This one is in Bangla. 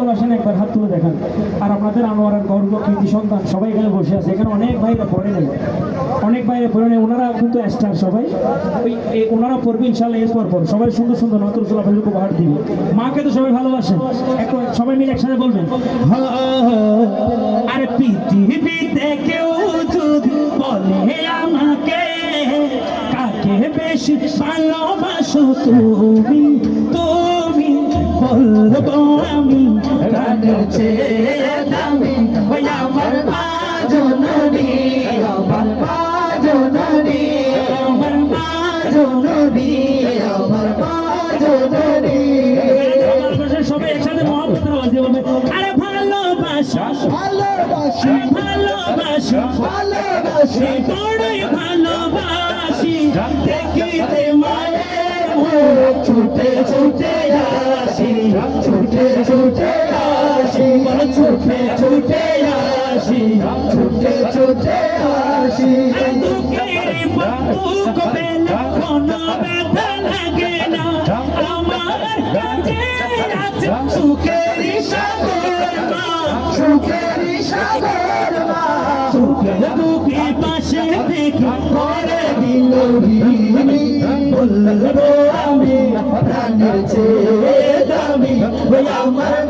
ভালোবাসেন একবার হাত তুলে দেখান। আর আপনাদের আনোয়ারের গর্ব কৃতি সন্তান সবাই এখানে বসে আছে। এখানে অনেক ভাইরা পড়ে নেই অনেক বাইরে পড়ে নেই ওনারা কিন্তু স্টার সবাই। ওই ওনারা পড়বে ইনশাল্লাহ এরপর পর সবাই সুন্দর সুন্দর নতুন চলাফের উপহার দিবে। মাকে তো সবাই ভালোবাসেন একটু সবাই মিলে একসাথে বলবেন। আরে পৃথিবীতে কেউ যদি বলে আমাকে, কাকে বেশি ভালোবাসো তুমি? তুমি বলব আমি প্রাণের চেয়ে ওই আমার মা আমার মা আমার মা আমার মা সবাই একসাথে মহব্বতের আওয়াজ দিয়ে আরে ভালোবাসা ভালোবাসি ভালোবাসি ভালোবাসি। বড়ই ভালোবাসি দেখিতে মায়ের মুখ ছুটে ছুটে আসি ছুটে ছুটে আসি ছুটে ছুটে আসি। দুঃখের দুঃখ পেলে কোনো ব্যথা লাগে না। আমার কাছে আছে সুখের সাগর মা সুখের সাগর মা সুখের দুঃখে পাশে থেকে করে দিল দিলি বলব আমি প্রাণের চেয়ে দামি। আমার